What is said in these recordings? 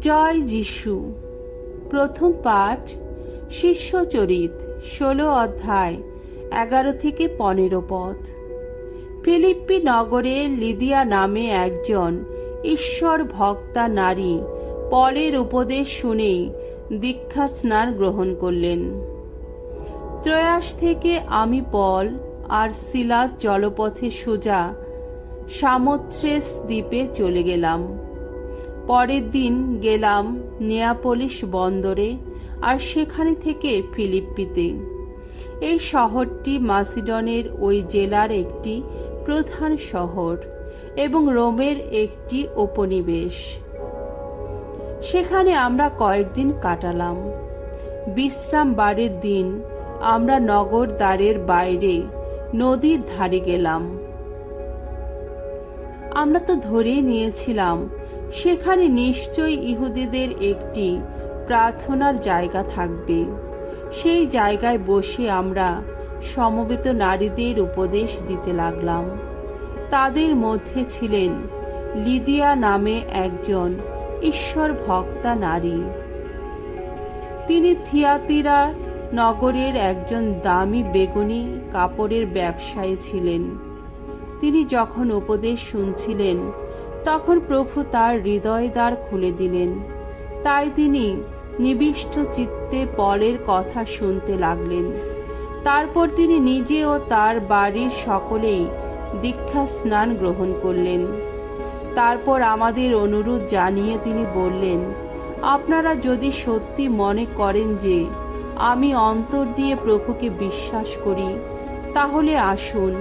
জয় যিশু। প্রথম পাঠ শিষ্যচরিত ষোলো অধ্যায়, এগারো থেকে পনেরো পথ। ফিলিপ্পি নগরে লিদিয়া নামে একজন ঈশ্বর ভক্তা নারী পলের উপদেশ শুনেই দীক্ষা স্নান গ্রহণ করলেন। ত্রয়াস থেকে আমি পল আর সিলাস জলপথে সোজা সামোথ্রেস দ্বীপে চলে গেলাম। পরের দিন গেলাম নেয়াপলিস বন্দরে আর সেখানে থেকে ফিলিপ্পিতে। এই শহরটি মাসিডনের ওই জেলার একটি প্রধান শহর এবং রোমের একটি উপনিবেশ। সেখানে আমরা কয়েকদিন কাটালাম। বিশ্রাম বারের দিন আমরা নগর দ্বারের বাইরে নদীর ধারে গেলাম। আমরা তো ধরেই নিয়েছিলাম সেখানে নিশ্চয়ই ইহুদিদের একটি প্রার্থনার জায়গা থাকবে। সেই জায়গায় বসে আমরা সমবেত নারীদের উপদেশ দিতে লাগলাম। তাদের মধ্যে ছিলেন লিদিয়া নামে একজন ঈশ্বর ভক্তা নারী। তিনি থিয়াতিরা নগরের একজন দামি বেগুনি কাপড়ের ব্যবসায়ী ছিলেন। তিনি যখন উপদেশ শুনছিলেন তখন প্রভু তার হৃদয় খুলে দিলেন। তাই তিনি নিবিষ্ট চিত্তে পলের কথা শুনতে লাগলেন। তারপর তিনি নিজে ও তার বাড়ির সকলেই দীক্ষা স্নান গ্রহণ করলেন। তারপর আমাদের অনুরোধ জানিয়ে তিনি বললেন, আপনারা যদি সত্যি মনে করেন যে আমি অন্তর দিয়ে প্রভুকে বিশ্বাস করি, তাহলে আসুন,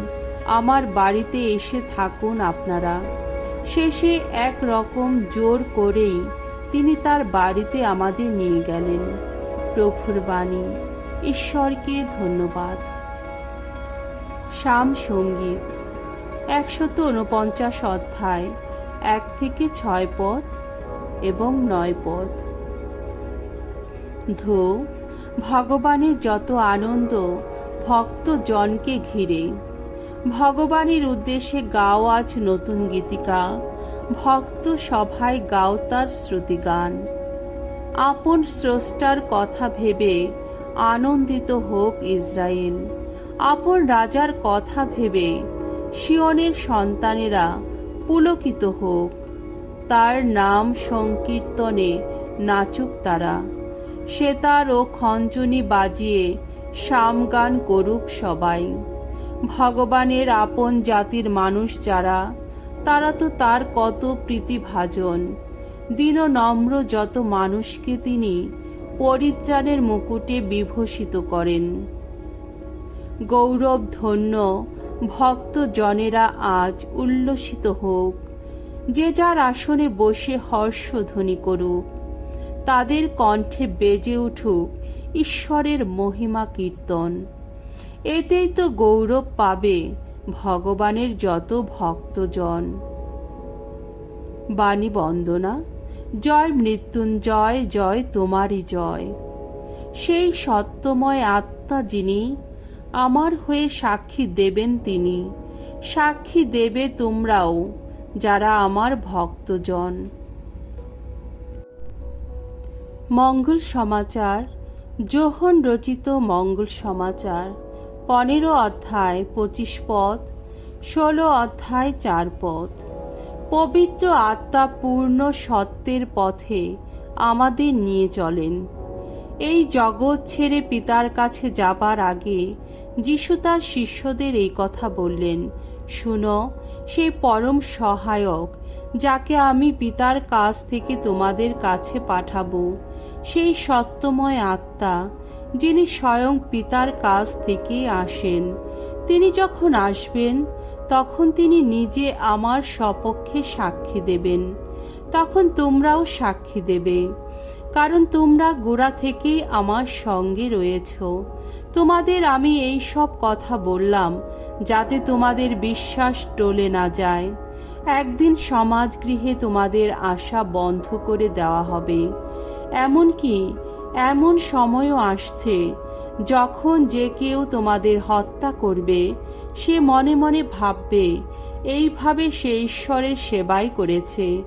আমার বাড়িতে এসে থাকুন আপনারা। শেষে এক রকম জোর করেই তিনি তার বাড়িতে আমাদের নিয়ে গেলেন। প্রভুর বাণী, ঈশ্বরকে ধন্যবাদ। শাম সংগীত, একশত উনপঞ্চাশ অধ্যায়, এক থেকে ছয় পথ এবং নয় পথ। ধো, ভগবানের যত আনন্দ ভক্ত জনকে ঘিরে ভগবানের উদ্দেশ্যে গাও আজ নতুন গীতিকা। ভক্ত সভায় গাও তার শ্রুতিগান। আপন স্রষ্টার কথা ভেবে আনন্দিত হোক ইসরায়েল। আপন রাজার কথা ভেবে শিয়নের সন্তানেরা পুলকিত হোক। তার নাম সংকীর্তনে নাচুক তারা। সেতার ও খঞ্জনি বাজিয়ে সামগান করুক সবাই। ভগবানের আপন জাতির মানুষ যারা, তারা তো তার কত প্রীতিভাজন। দীন নম্র যত মানুষকে তিনি পরিত্রাণের মুকুটে বিভূষিত করেন। গৌরব ধন্য ভক্ত জনেরা আজ উল্লসিত হোক, যে যার আসনে বসে হর্ষধ্বনি করুক, তাদের কণ্ঠে বেজে উঠুক ঈশ্বরের মহিমা কীর্তন। এতেই তো গৌরব পাবে ভগবানের যত ভক্তজন। বাণী বন্দনা, জয় মৃত্যুঞ্জয়, জয় তোমারই জয়। সেই সত্যময় আত্মা যিনি, আমার হয়ে সাক্ষী দেবেন তিনি। সাক্ষী দেবে তোমরাও, যারা আমার ভক্তজন। মঙ্গল সমাচার যোহন রচিত মঙ্গল সমাচার। পনেরো অধ্যায় পঁচিশ পদ, ষোলো অধ্যায় চার পদ। পবিত্র আত্মা পূর্ণ সত্যের পথে আমাদের নিয়ে চলেন। এই জগৎ ছেড়ে পিতার কাছে যাবার আগে যিশু তার শিষ্যদের এই কথা বললেন, শুনো সেই পরম সহায়ক, যাকে আমি পিতার কাছ থেকে তোমাদের কাছে পাঠাবো, সেই সত্যময় আত্মা যিনি স্বয়ং পিতার কাছ থেকে আসেন। তিনি যখন আসবেন, তখন তিনি নিজে আমার সপক্ষে সাক্ষী দেবেন। তখন তোমরাও সাক্ষী দেবে। কারণ তোমরা গোড়া থেকেই আমার সঙ্গে রয়েছ। তোমাদের আমি এই সব কথা বললাম, যাতে তোমাদের বিশ্বাস টলে না যায়। একদিন সমাজগৃহে তোমাদের আশা বন্ধ করে দেওয়া হবে। এমনকি এমন সময়ও আসছে যখন যে কেউ তোমাদের হত্যা করবে, সে মনে মনে ভাববে, এইভাবে সে ঈশ্বরের সেবাই করেছে।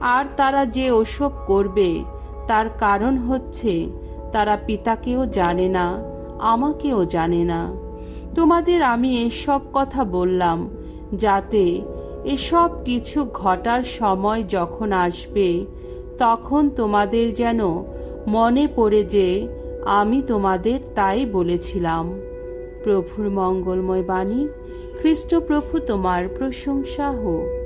আর তারা যে ওসব করবে, তার কারণ হচ্ছে তারা পিতাকেও জানে না, আমাকেও জানে না। তোমাদের আমি এসব কথা বললাম, যাতে এসব কিছু ঘটার সময় যখন আসবে, তখন তোমাদের যেন মনে পড়ে যে আমি তোমাদের তাই বলেছিলাম। প্রভুর মঙ্গলময় বাণী খ্রিস্টপ্রভু তোমার প্রশংসা হোক।